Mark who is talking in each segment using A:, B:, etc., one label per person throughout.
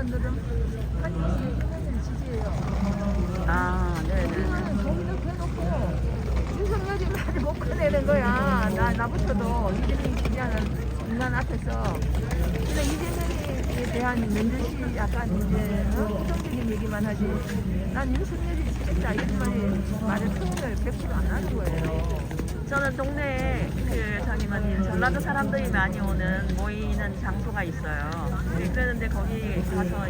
A: 언론들은 아니 윤석열을 지지해요.
B: 아, 네네.
A: 우리는 거기도 대놓고 윤석열이 말을 못 꺼내는 거야. 나 나부터도 이재명이 지지하는 인간 앞에서. 근데 이재명에 대한 면접이 약간 이제 어, 부정적인 얘기만 하지. 난 윤석열이 지겠다 이런 말이 말을 표현을 100%안 하는 거예요.
B: 저는 동네에 그 저기 뭐니 전라도 사람들이 많이 오는 모이는 장소가 있어요. 그랬는데 거기 가서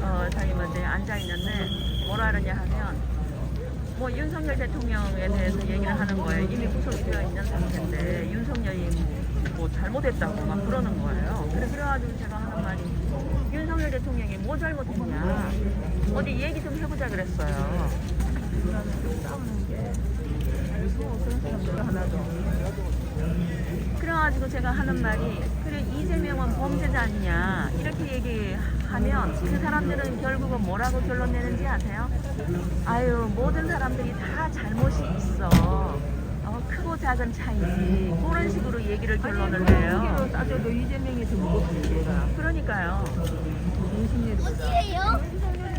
B: 어 저기 뭐지 앉아 있는데 뭐라 그러냐 하면 뭐 윤석열 대통령에 대해서 얘기를 하는 거예요. 이미 구속되어 있는 상태인데 윤석열이 뭐 잘못했다고 막 그러는 거예요. 그래 그래가지고 제가 하는 말이 윤석열 대통령이 뭐 잘못했냐 어디 얘기 좀 해보자 그랬어요.
A: 그러면 좀 싸우는 게 하나도.
B: 그래가지고 제가 하는 말이 그래 이재명은 범죄자 아니냐 이렇게 얘기하면 그 사람들은 결국은 뭐라고 결론 내는지 아세요? 아유 모든 사람들이 다 잘못이 있어 어, 크고 작은 차이지 그런 식으로 얘기를 결론을
A: 아니,
B: 내요
A: 무게로 따져도 이재명이 더 무겁지 얘가.
B: 그러니까요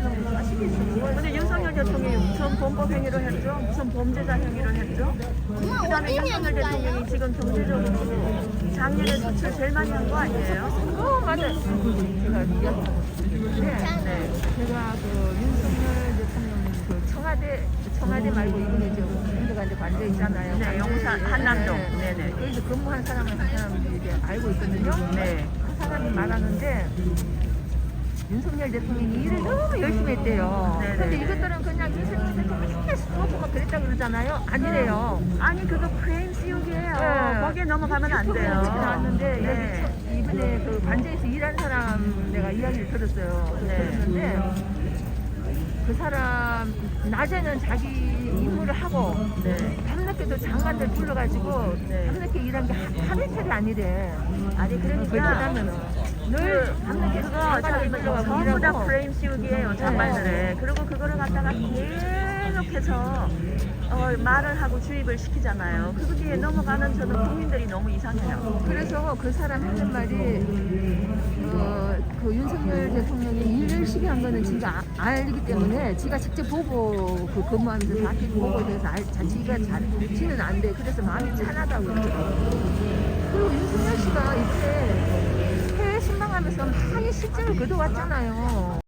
A: 너무 자식 있어.
B: 근데 대통령이 무슨 범법 행위를 했죠? 무슨 범죄자 행위를 했죠? 그 다음에 윤석열 대통령이 지금 경제적으로 작년에 수출 제일 많이 한 거 아니에요?
A: 어 맞아. 제가 이야기하고 싶은데
B: 네.
A: 제가 그 윤석열 대통령 그 청와대 청와대 말고 이번에 저 이제 관저 있잖아요.
B: 네, 용산, 한남동.
A: 네,
B: 네네.
A: 거기서 근무한 사람을 한 사람들이 이제 알고 있거든요.
B: 네.
A: 그 사람이 말하는데 윤석열 대통령이 일을 너무 열심히 했대요. 근데 이것들은 그냥 윤석열 대통령이 맨날 술 먹고 막 그랬다 그러잖아요. 아니래요.
B: 아니 그거 프레임 씌우기예요.
A: 네.
B: 거기에 넘어가면 안 돼요.
A: 나왔는데
B: 네.
A: 이번에 그 관저에서 일한 사람 내가 이야기를 들었어요.
B: 네.
A: 들었는데 그 사람 낮에는 자기 임무를 하고
B: 네.
A: 밤늦게도 장관들 불러가지고
B: 네.
A: 밤늦게 일한 게 하- 하루 이틀이 아니래.
B: 아니 그러니까
A: 그러다면은
B: 늘그 그거 저기
A: 불러가고
B: 전부 다 프레임 씌우기예요 장관들에. 그리고 그거를 갖다가 계속해서 어, 말을 하고 주입을 시키잖아요. 그거기에 넘어가는 저는 국민들이 너무 이상해요.
A: 그래서 그 사람 하는 말이 어, 그 윤석열 대통령이 일 열심히 한 거는 지가 아- 알기 때문에 지가 직접 보고 그 근무하면서 다 보고 그래서 알, 자, 지가 잘 지는 안 돼. 그래서 마음이 찬하다고. 그리고 윤석열 씨가 이번에 하면서 많이 실증을 거둬왔잖아요.